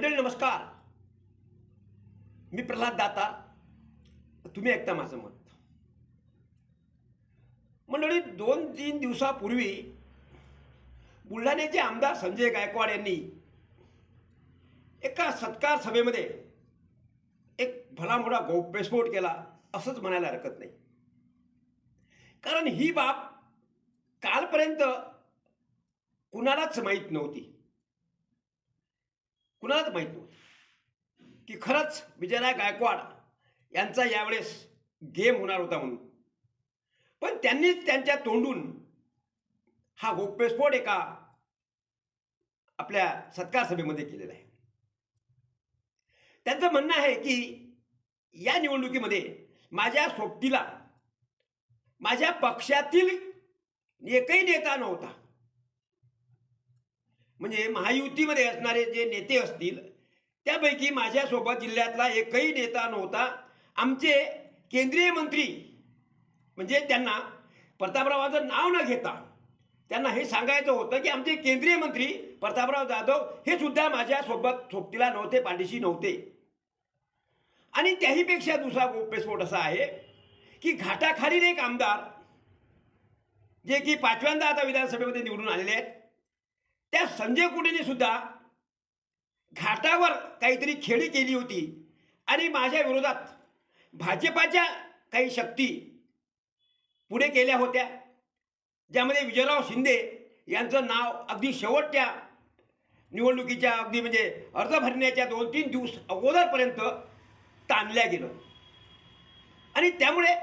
मंडळी नमस्कार. मी प्रल्हाद दाता. तुम्ही ऐकता माझं मत. मंडळी दोन तीन दिवसापूर्वी बुलढाण्याचे आमदार संजय गायकवाड यांनी एका सत्कार सभेमध्ये एक भलामोठा बेस्फोट केला असंच म्हणायला हरकत नाही. कारण ही बाब कालपर्यंत कुणालाच माहीत नव्हती. कुणालाच माहीत नव्हतं. की खरंच विजयराय गायकवाड यांचा यावेळेस गेम होणार होता म्हणून. पण त्यांनीच त्यांच्या तोंडून हा गोप्यस्फोट एका आपल्या सत्कार सभेमध्ये केलेला आहे. त्यांचं म्हणणं आहे की या निवडणुकीमध्ये माझ्या सोबतीला माझ्या पक्षातील एकही नेता नव्हता. म्हणजे महायुतीमध्ये असणारे जे नेते असतील त्यापैकी माझ्यासोबत जिल्ह्यातला एकही नेता नव्हता. आमचे केंद्रीय मंत्री म्हणजे त्यांना प्रतापरावांचं नाव न घेता त्यांना हे सांगायचं होतं की आमचे केंद्रीय मंत्री प्रतापराव जाधव हे सुद्धा माझ्यासोबत सोबतीला नव्हते पाठीशी नव्हते. आणि त्याहीपेक्षा दुसरा गोप्यस्फोट असा आहे की घाटाखालील एक आमदार जे की पाचव्यांदा आता विधानसभेमध्ये निवडून आलेले आहेत त्या संजय कुटेने सुद्धा घाटावर काहीतरी खेळी केली होती. आणि माझ्या विरोधात भाजपाच्या काही शक्ती पुढे केल्या होत्या. ज्यामध्ये विजयराव शिंदे यांचं नाव अगदी शेवटच्या निवडणुकीच्या अगदी म्हणजे अर्ज भरण्याच्या दोन तीन दिवस अगोदरपर्यंत ताणल्या गेलं. आणि त्यामुळे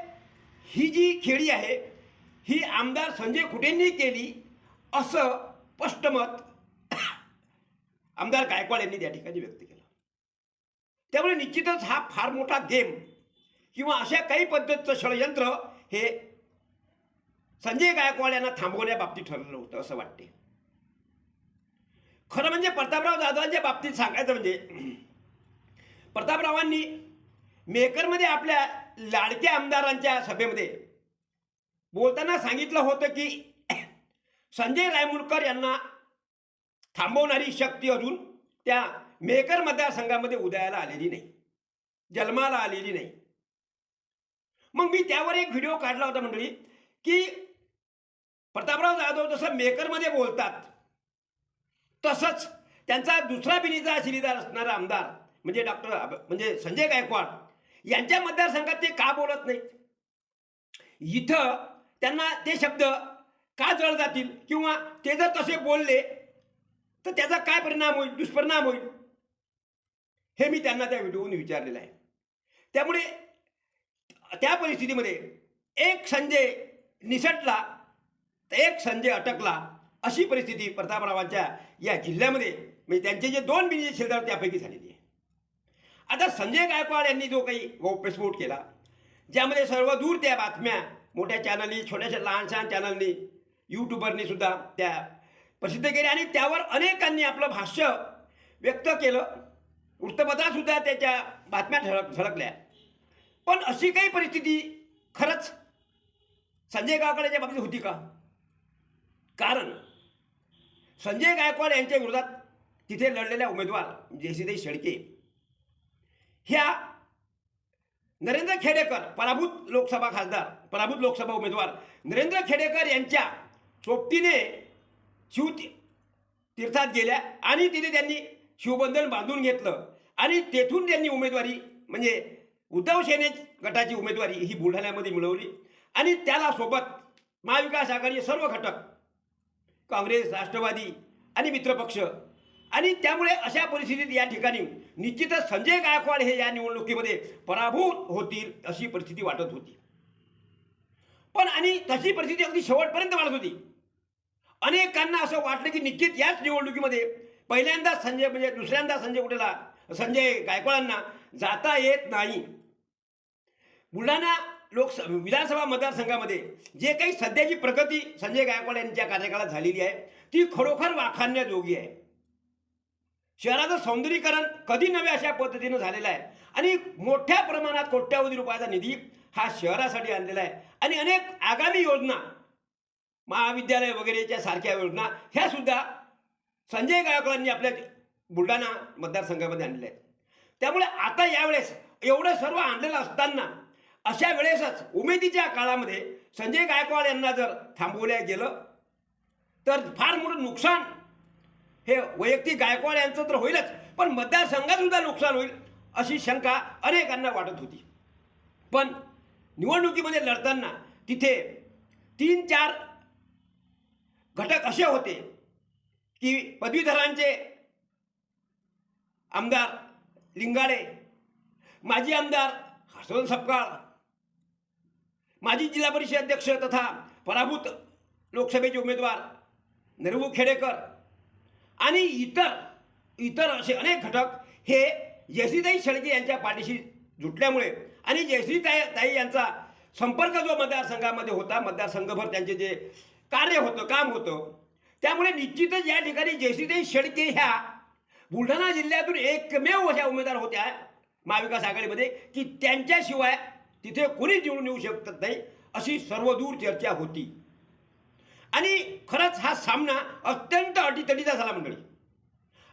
ही जी खेळी आहे ही आमदार संजय खुटेंनी केली असं स्पष्ट मत आमदार गायकवाड यांनी त्या ठिकाणी व्यक्त केलं. त्यामुळे निश्चितच हा फार मोठा गेम किंवा अशा काही पद्धतीचं षडयंत्र हे संजय गायकवाड यांना थांबवण्याबाबतीत ठरलेलं होतं असं वाटते. खरं म्हणजे प्रतापराव जाधवांच्या बाबतीत सांगायचं म्हणजे प्रतापरावांनी मेकरमध्ये आपल्या लाडक्या आमदारांच्या सभेमध्ये बोलताना सांगितलं होतं की संजय रायमुलकर यांना थांबवणारी शक्ती अजून त्या मेकर मतदारसंघामध्ये उदयाला आलेली नाही. जन्माला आलेली नाही. मग मी त्यावर एक व्हिडिओ काढला होता मंडळी की प्रतापराव जाधव जसं मेकरमध्ये बोलतात तसंच त्यांचा दुसरा बिनीचा शिलीदार असणारा आमदार म्हणजे डॉक्टर म्हणजे संजय गायकवाड यांच्या मतदारसंघात ते का बोलत नाहीत? इथं त्यांना ते शब्द का जळ जातील? किंवा ते जर तसे बोलले तर त्याचा काय परिणाम होईल? दुष्परिणाम होईल? हे मी त्यांना त्या व्हिडिओहून विचारलेलं आहे. त्यामुळे त्या परिस्थितीमध्ये एक संजय निसटला तर एक संजय अटकला अशी परिस्थिती प्रतापरावांच्या या जिल्ह्यामध्ये म्हणजे त्यांचे जे दोन बिनीचे शिलदार त्यापैकी झालेली आहे. आता संजय गायकवाड यांनी जो काही प्रेसमोट केला ज्यामध्ये सर्व दूर त्या बातम्या मोठ्या चॅनलनी छोट्याशा लहानशा चॅनलनी यूट्यूबरने सुद्धा त्या प्रसिद्ध केल्या आणि त्यावर अनेकांनी आपलं भाष्य व्यक्त केलं. वृत्तपत्रातसुद्धा त्याच्या बातम्या ठळक झळकल्या. पण अशी काही परिस्थिती खरंच संजय गायकवाड बाबतीत होती का? कारण संजय गायकवाड यांच्या विरोधात तिथे लढलेल्या उमेदवार जयश्रीताई शेळके ह्या नरेंद्र खेडेकर पराभूत लोकसभा खासदार पराभूत लोकसभा उमेदवार नरेंद्र खेडेकर यांच्या सोबतीने शिव तीर्थात गेल्या आणि तिथे त्यांनी शिवबंधन बांधून घेतलं. आणि तेथून त्यांनी उमेदवारी म्हणजे उद्धव सेने गटाची उमेदवारी ही बुलढाण्यामध्ये मिळवली. आणि त्याला सोबत महाविकास आघाडी सर्व घटक काँग्रेस राष्ट्रवादी आणि मित्रपक्ष. आणि त्यामुळे अशा परिस्थितीत या ठिकाणी निश्चितच संजय गायकवाड हे या निवडणुकीमध्ये पराभूत होतील अशी परिस्थिती वाटत होती. पण आणि तशी परिस्थिती अगदी शेवटपर्यंत वाढत होती. अनेकांना असं वाटलं की निश्चित याच निवडणुकीमध्ये पहिल्यांदा संजय म्हणजे दुसऱ्यांदा संजय कुठेला? संजय गायकवाडांना जाता येत नाही. बुलढाणा लोकस विधानसभा मतदारसंघामध्ये जे काही सध्याची प्रगती संजय गायकवाड यांच्या कार्यकाळात झालेली आहे ती खरोखर वाखाणण्याजोगी आहे. शहराचं सौंदर्यीकरण कधी नव्हे अशा पद्धतीनं झालेलं आहे आणि मोठ्या प्रमाणात कोट्यावधी रुपयाचा निधी हा शहरासाठी आणलेला आहे. आणि अनेक आगामी योजना महाविद्यालय वगैरेच्या सारख्या योजना ह्या सुद्धा संजय गायकवाडांनी आपल्या बुलढाणा मतदारसंघामध्ये आणलेल्या आहेत. त्यामुळे आता यावेळेस एवढं सर्व आणलेलं असताना अशा वेळेसच उमेदीच्या काळामध्ये संजय गायकवाड यांना जर थांबवल्या गेलं तर फार मोठं नुकसान हे वैयक्तिक गायकवाड यांचं तर होईलच पण मतदारसंघातसुद्धा नुकसान होईल अशी शंका अनेकांना वाटत होती. पण निवडणुकीमध्ये लढताना तिथे तीन चार घटक असे होते की पदवीधरांचे आमदार लिंगाडे माजी आमदार हर्षवर्धन सपकाळ माजी जिल्हा परिषद अध्यक्ष तथा पराभूत लोकसभेचे उमेदवार निर्भू खेडेकर आणि इतर इतर असे अनेक घटक हे जयश्रीताई शेळके यांच्या पाठीशी जुटल्यामुळे आणि जयश्रीताई ताई यांचा संपर्क जो मतदारसंघामध्ये होता मतदारसंघभर त्यांचे जे कार्य होतं काम होतं त्यामुळे निश्चितच या ठिकाणी जयश्रीताई शेडके ह्या बुलढाणा जिल्ह्यातून एकमेव अशा उमेदवार होत्या महाविकास आघाडीमध्ये की त्यांच्याशिवाय तिथे कोणीच निवडून येऊ शकत नाही अशी सर्वदूर चर्चा होती. आणि खरंच हा सामना अत्यंत अटीतटीचा झाला मंडळी.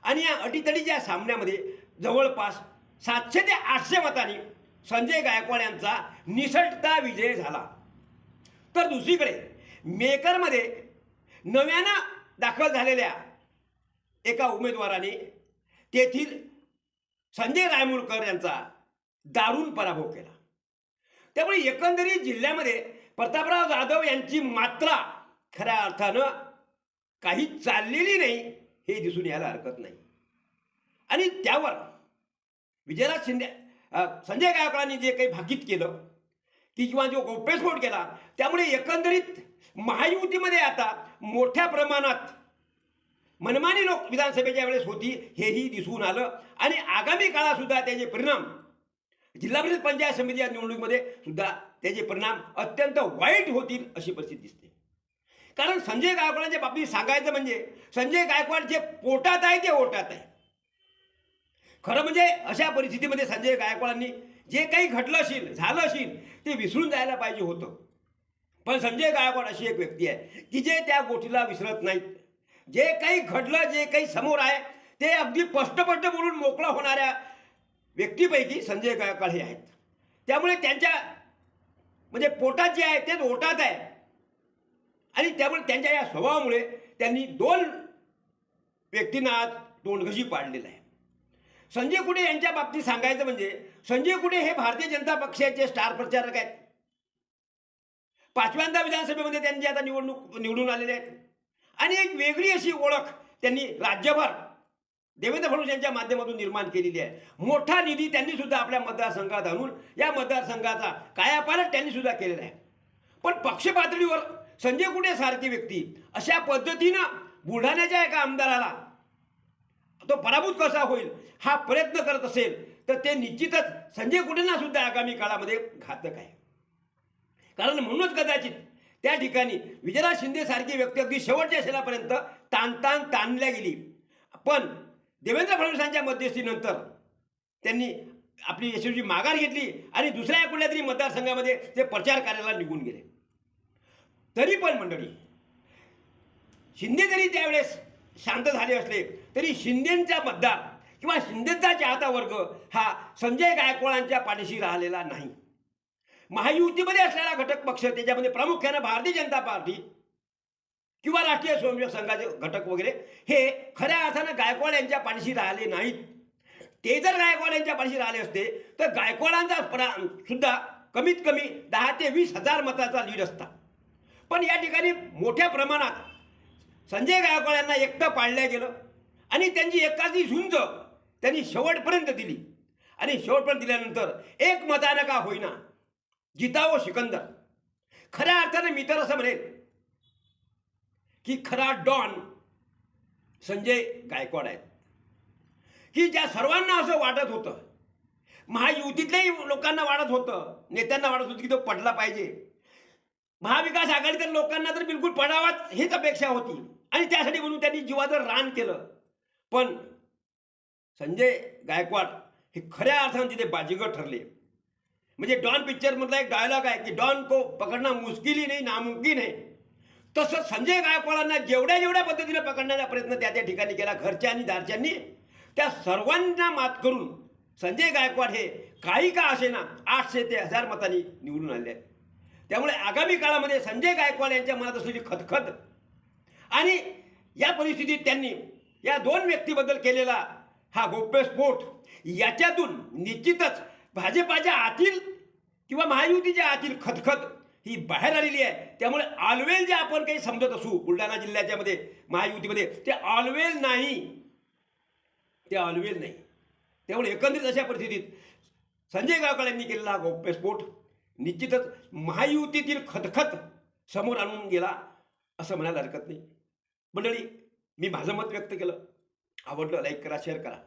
आणि या अटीतटीच्या सामन्यामध्ये जवळपास सातशे ते आठशे मतांनी संजय गायकवाड यांचा निसटता विजय झाला. तर दुसरीकडे मेकरमध्ये नव्यानं दाखल झालेल्या एका उमेदवाराने तेथील संजय रायमुळकर यांचा दारुण पराभव केला. त्यामुळे एकंदरीत जिल्ह्यामध्ये प्रतापराव जाधव यांची मात्रा खऱ्या अर्थानं काही चाललेली नाही हे दिसून यायला हरकत नाही. आणि त्यावर विजयराज शिंदे संजय गायकवाडांनी जे काही भाकीत केलं की किंवा जो गौप्यस्फोट केला त्यामुळे एकंदरीत महायुतीमध्ये आता मोठ्या प्रमाणात मनमानी लोक विधानसभेच्या वेळेस होती हेही दिसून आलं. आणि आगामी काळातसुद्धा त्याचे परिणाम जिल्हा परिषद पंचायत समिती या निवडणुकीमध्ये सुद्धा त्याचे परिणाम अत्यंत वाईट होतील अशी परिस्थिती दिसते. कारण संजय गायकवाडांच्या बाबतीत सांगायचं म्हणजे संजय गायकवाड जे पोटात आहे ते ओटात आहे. खरं म्हणजे अशा परिस्थितीमध्ये संजय गायकवाडांनी जे काही घडलं असेल झालं असेल ते विसरून जायला पाहिजे होतं. पण संजय गायकवाड अशी एक व्यक्ती आहे की जे त्या गोष्टीला विसरत नाहीत. जे काही घडलं जे काही समोर आहे ते अगदी स्पष्टपष्ट बोलून मोकळं होणाऱ्या व्यक्तीपैकी संजय गायकवाड हे आहेत. त्यामुळे त्यांच्या म्हणजे पोटात जे आहे तेच ओटात आहे. आणि त्यामुळे त्यांच्या या स्वभावामुळे त्यांनी दोन व्यक्तींना आज तोंडघशी पाडलेलं आहे. संजय कुडे यांच्या बाबतीत सांगायचं म्हणजे संजय कुडे हे भारतीय जनता पक्षाचे स्टार प्रचारक आहेत. पाचव्यांदा विधानसभेमध्ये त्यांची आता निवडणूक निवडून आलेले आहेत. आणि एक वेगळी अशी ओळख त्यांनी राज्यभर देवेंद्र फडणवीस यांच्या माध्यमातून निर्माण केलेली आहे. मोठा निधी त्यांनी सुद्धा आपल्या मतदारसंघात आणून या मतदारसंघाचा कायापालट त्यांनी सुद्धा केलेला आहे. पण पक्ष पातळीवर संजय कुटे सारखी व्यक्ती अशा पद्धतीनं बुलढाण्याच्या एका आमदाराला तो पराभूत कसा होईल हा प्रयत्न करत असेल तर ते निश्चितच संजय कुटेंना सुद्धा आगामी काळामध्ये घातक आहे. कारण म्हणूनच कदाचित त्या ठिकाणी विजयराज शिंदे सारखी व्यक्ती अगदी शेवटच्या क्षणापर्यंत ताणताण ताणल्या गेली. पण देवेंद्र फडणवीसांच्या मध्यस्थीनंतर त्यांनी आपली यशस्वी माघार घेतली आणि दुसऱ्या कुठल्या तरी मतदारसंघामध्ये ते प्रचार कार्याला निघून गेले. तरी पण मंडळी शिंदे जरी त्यावेळेस शांत झाले असले तरी शिंदेंचा मतदार किंवा शिंदेचा चाहता वर्ग हा संजय गायकवाडांच्या पाठीशी राहिलेला नाही. महायुतीमध्ये असलेला घटक पक्ष त्याच्यामध्ये प्रामुख्यानं भारतीय जनता पार्टी किंवा राष्ट्रीय स्वयंसेवक संघाचे घटक वगैरे हे खऱ्या अर्थानं गायकवाड यांच्या पाठीशी राहिले नाहीत. ते जर गायकवाड यांच्या पाठीशी राहिले असते तर गायकवाडांचा परा सुद्धा कमीत कमी दहा ते वीस हजार मताचा लीड असता. पण या ठिकाणी मोठ्या प्रमाणात संजय गायकवाड यांना एकटं पाळलं गेलं. आणि त्यांची एकाची झुंज त्यांनी शेवटपर्यंत दिली. आणि शेवटपर्यंत दिल्यानंतर एक मतानं का होईना जितावो सिकंदर. खऱ्या अर्थानं मी तर असं म्हणेल की खरा डॉन संजय गायकवाड आहेत. की ज्या सर्वांना असं वाटत होतं महायुतीतल्याही लोकांना वाटत होतं नेत्यांना वाटत होतं की तो पडला पाहिजे. महाविकास आघाडीतील लोकांना तर बिलकुल पडावाच हीच अपेक्षा होती. आणि त्यासाठी म्हणून त्यांनी जीवाचं रान केलं. पण संजय गायकवाड हे खऱ्या अर्थानं तिथे बाजीगर ठरले. म्हणजे डॉन पिक्चरमधला एक डायलॉग आहे की डॉन को पकडणं मुश्किली नाही नामुमकिन आहे. तसं संजय गायकवाडांना जेवढ्या जेवढ्या पद्धतीने पकडण्याचा प्रयत्न त्या त्या ठिकाणी केला घरच्या आणि दारच्यांनी त्या सर्वांना मात करून संजय गायकवाड हे काही का असेना आठशे ते हजार मतांनी निवडून आले आहेत. त्यामुळे आगामी काळामध्ये संजय गायकवाड यांच्या मनात असलेली खतखत आणि या परिस्थितीत त्यांनी या दोन व्यक्तीबद्दल केलेला हा गोप्यस्फोट याच्यातून निश्चितच भाजपाच्या आतील किंवा महायुतीच्या आतील खतखत ही बाहेर आलेली आहे. त्यामुळे ऑलवेल जे आपण काही समजत असू बुलढाणा जिल्ह्याच्या मध्ये महायुतीमध्ये ते ऑलवेल नाही. ते ऑलवेल नाही. त्यामुळे एकंदरीत अशा परिस्थितीत संजय गायकवाड यांनी केलेला हा गौप्यस्फोट निश्चितच महायुतीतील खतखत समोर आणून गेला असं म्हणायला हरकत नाही. मंडळी मी माझं मत व्यक्त केलं. आवडलं लाईक करा शेअर करा.